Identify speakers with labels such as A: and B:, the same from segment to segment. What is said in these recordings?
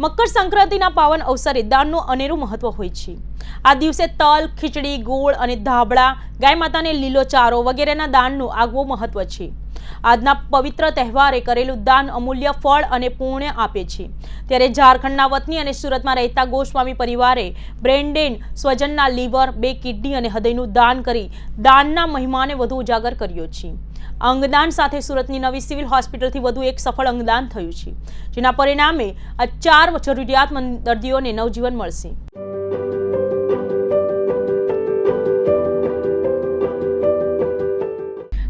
A: મકર સંક્રાંતિના પાવન અવસરે દાનનું અનેરું મહત્વ હોય છે. આ દિવસે તલ, ખીચડી, ગોળ અને ધાબળા, ગાય માતાને લીલો ચારો વગેરેના દાનનું આગવું મહત્વ છે. આજના પવિત્ર તહેવારે કરેલું દાન અમૂલ્ય ફળ અને પુણ્ય આપે છે. ત્યારે ઝારખંડના વતની અને સુરતમાં રહેતા ગોસ્વામી પરિવારે બ્રેન્ડેન સ્વજનના લીવર, બે કિડની અને હૃદયનું દાન કરી દાનના મહિમાને વધુ ઉજાગર કર્યો છે. અંગદાન સાથે સુરતની નવી સિવિલ હોસ્પિટલથી વધુ એક સફળ અંગદાન થયું છે, જેના પરિણામે આ ચાર જરૂરિયાતમંદ દર્દીઓને નવજીવન મળશે.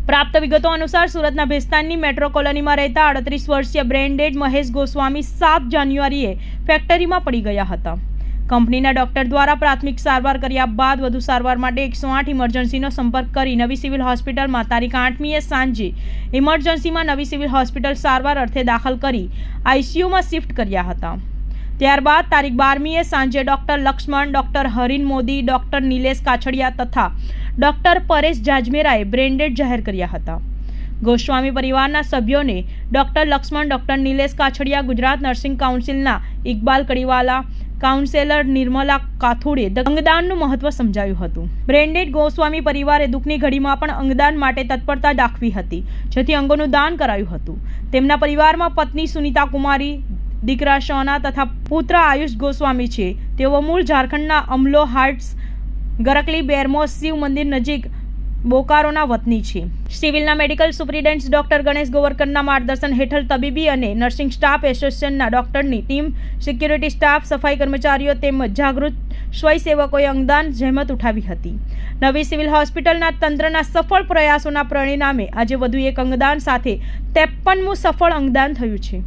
A: પ્રાપ્ત વિગતો અનુસાર સુરતના ભેસ્તાનની મેટ્રો કોલોનીમાં રહેતા અડત્રીસ વર્ષીય બ્રેન્ડેડ મહેશ ગોસ્વામી સાત જાન્યુઆરીએ ફેક્ટરીમાં પડી ગયા હતા. કંપનીના ડોક્ટર દ્વારા પ્રાથમિક સારવાર કર્યા બાદ વધુ સારવાર માટે એકસો આઠ ઇમરજન્સીનો સંપર્ક કરી નવી સિવિલ હોસ્પિટલમાં તારીખ આઠમીએ સાંજે ઇમરજન્સીમાં નવી સિવિલ હોસ્પિટલ સારવાર અર્થે દાખલ કરી આઈસીયુમાં શિફ્ટ કર્યા હતા. ત્યારબાદ તારીખ બારમીએ સાંજે doctor Laxman, doctor Harin Modi, doctor Nilesh Kachhadiya તથા ડૉક્ટર પરેશ જાજમેરાએ બ્રેન્ડેડ જાહેર કર્યા હતા. ગોસ્વામી પરિવારના સભ્યોને doctor Laxman, doctor Nilesh Kachhadiya, Gujarat nursing કાઉન્સિલના Iqbal Kadiwala counsellor Nirmala Kathude અંગદાનનું મહત્વ સમજાવ્યું હતું. બ્રેન્ડેડ ગોસ્વામી પરિવારે દુઃખની ઘડીમાં પણ અંગદાન માટે તત્પરતા દાખવી હતી, જેથી અંગોનું દાન કરાયું હતું. તેમના પરિવારમાં પત્ની સુનિતા કુમારી, દીકરા શોના તથા પુત્ર આયુષ ગોસ્વામી છે. તેઓ મૂળ ઝારખંડના અમલો હાર્ટ્સ, ગરકલી બેરમોસ શિવ મંદિર નજીક બોકારોના વતની છે. સિવિલના મેડિકલ સુપ્રિન્ટેન્ડન્ટ ડોક્ટર ગણેશ ગોવર્કરના માર્ગદર્શન હેઠળ તબીબી અને નર્સિંગ સ્ટાફ એસોસિએશનના ડોક્ટરની ટીમ, સિક્યુરિટી સ્ટાફ, સફાઈ કર્મચારીઓ તેમજ જાગૃત સ્વયંસેવકોએ અંગદાન જહેમત ઉઠાવી હતી. નવી સિવિલ હોસ્પિટલના તંત્રના સફળ પ્રયાસોના પરિણામે આજે વધુ એક અંગદાન સાથે ત્રેપનમું સફળ અંગદાન થયું છે.